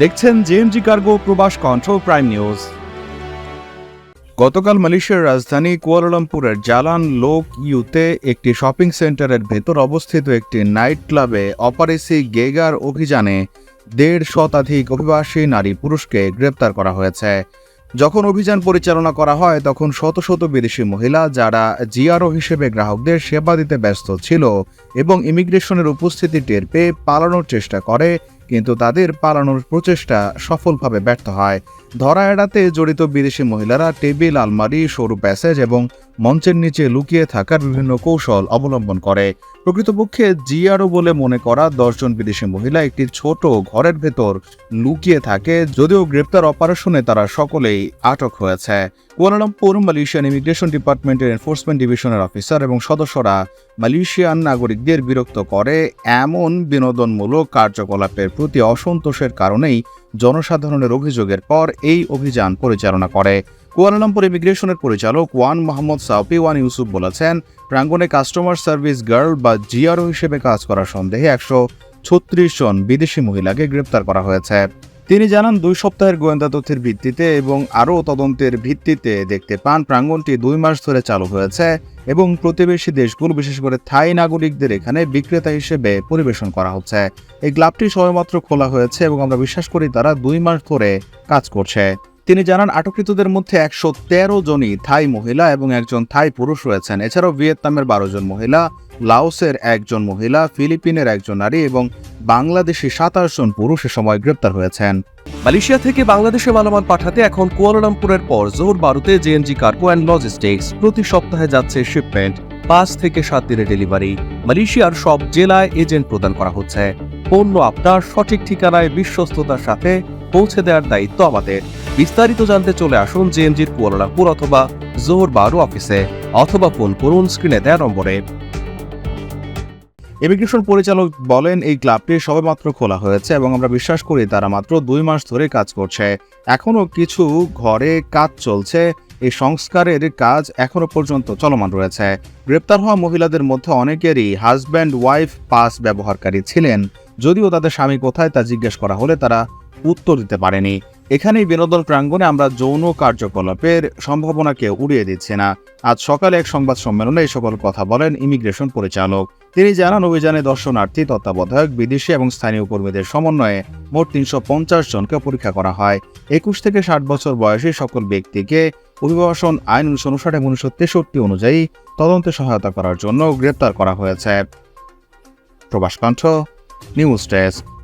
দেখছেন JMG cargo প্রবাস control prime news গতকাল মালয়েশিয়ার রাজধানী কুয়ালালামপুরের জালান লোক ইউতে একটি শপিং সেন্টারের ভেতর অবস্থিত একটি নাইট ক্লাবে অপারেসি গেগার অভিযানে দেড় শতাধিক অভিবাসী নারী পুরুষকে গ্রেপ্তার করা হয়েছে। যখন অভিযান পরিচালনা করা হয়, তখন শত শত বিদেশি মহিলা যারা জিআরও হিসেবে গ্রাহকদের সেবা দিতে ব্যস্ত ছিল এবং ইমিগ্রেশনের উপস্থিতি টের পেয়ে পালানোর চেষ্টা করে কিন্তু তাদের পালানোর প্রচেষ্টা সফলভাবে ব্যর্থ হয়। ধরা এড়াতে জড়িত বিদেশি মহিলারা টেবিল, আলমারি, সরু প্যাসেজ এবং মঞ্চের নিচে লুকিয়ে থাকার বিভিন্ন কৌশল অবলম্বন করে। প্রকৃতপক্ষে জিআরও বলে মনে করা দশজন বিদেশি মহিলা একটি ছোট ঘরের ভেতর লুকিয়ে থাকে, যদিও গ্রেপ্তার অপারেশনে তারা সকলেই আটক হয়েছে। কুয়ালালামপুর মালয়েশিয়ান ইমিগ্রেশন ডিপার্টমেন্টের এনফোর্সমেন্ট ডিভিশনের অফিসার এবং সদস্যরা মালয়েশিয়ান নাগরিকদের বিরক্ত করে এমন বিনোদনমূলক কার্যকলাপের প্রতি অসন্তোষের কারণেই জনসাধারণের অভিযোগের পর এই অভিযান পরিচালনা করে। কুয়ালালামপুর ইমিগ্রেশনের পরিচালক Wan Mohammad Saupi Wan Yusuf বলেছেন, প্রাঙ্গণে কাস্টমার সার্ভিস গার্ল বা জিআরও হিসেবে কাজ করার সন্দেহে একশো ছত্রিশ জন বিদেশি মহিলাকে গ্রেপ্তার করা হয়েছে। তিনি জানান, দুই সপ্তাহের গোয়েন্দা তথ্যের ভিত্তিতে এবং আরও তদন্তের ভিত্তিতে দেখতে পান, প্রাঙ্গনটি দুই মাস ধরে চালু হয়েছে এবং প্রতিবেশী দেশগুলো, বিশেষ করে থাই নাগরিকদের এখানে বিক্রেতা হিসেবে পরিবেশন করা হচ্ছে। এই ক্লাবটি সবেমাত্র খোলা হয়েছে এবং আমরা বিশ্বাস করি তারা দুই মাস ধরে কাজ করছে। তিনি জানান, আটককৃতদের মধ্যে একশো তেরো জনই থাই মহিলা এবং একজন থাই পুরুষ রয়েছেন। এছাড়াও ভিয়েতনামের বারো জন মহিলা, লাওসের একজন মহিলা, ফিলিপিনের একজন নারী এবং বাংলাদেশি সাতাশ জন পুরুষ এ সময় গ্রেপ্তার হয়েছেন। মালয়েশিয়া থেকে বাংলাদেশে মালামাল পাঠাতে এখন কুয়ালালামপুরের পর জোর বারুতে জেএনজি কার্গো অ্যান্ড লজিস্টিক্স প্রতি সপ্তাহে যাচ্ছে শিপমেন্ট, পাঁচ থেকে সাত দিনের ডেলিভারি। মালয়েশিয়ার সব জেলায় এজেন্ট প্রদান করা হচ্ছে। পণ্য আপনার সঠিক ঠিকানায়, বিশ্বস্ততার সাথে পৌঁছে দেওয়ার দায়িত্ব আমাদের। বিস্তারিত জানতে চলে আসুন জেএনজির কুয়ালালামপুর অথবা জোহর বারু অফিসে, অথবা ফোন করুন স্ক্রিনে দেওয়া নম্বরে। ইমিগ্রেশন পরিচালক বলেন, এই ক্লাবটি সবেমাত্র খোলা হয়েছে এবং আমরা বিশ্বাস করি তারা মাত্র দুই মাস ধরে কাজ করছে। এখনও কিছু ঘরে কাজ চলছে। এই সংস্কারের কাজ এখনও পর্যন্ত চলমান রয়েছে। গ্রেপ্তার হওয়া মহিলাদের মধ্যে অনেকেরই হাজব্যান্ড ওয়াইফ পাস ব্যবহারকারী ছিলেন। যদিও তাদের স্বামী কোথায় তা জিজ্ঞেস করা হলে তারা উত্তর দিতে পারেনি। এখানেই বিনোদন প্রাঙ্গণে আমরা যৌন কার্যকলাপের সম্ভাবনাকে উড়িয়ে দিচ্ছি না। আজ সকালে এক সংবাদ সম্মেলনে এই সকল কথা বলেন ইমিগ্রেশন পরিচালক। তিনি জানান, অভিযানে দর্শনার্থী, তত্ত্বাবধায়ক, বিদেশি এবং স্থানীয় কর্মীদের সমন্বয়ে মোট তিনশো পঞ্চাশ জনকে পরীক্ষা করা হয়। একুশ থেকে ষাট বছর বয়সী সকল ব্যক্তিকে অভিবাসন আইন উনিশশো উনষাট এবং উনিশশো তেষট্টি অনুযায়ী তদন্তে সহায়তা করার জন্য গ্রেপ্তার করা হয়েছে। প্রবাস কণ্ঠ নিউজ ডেস্ক।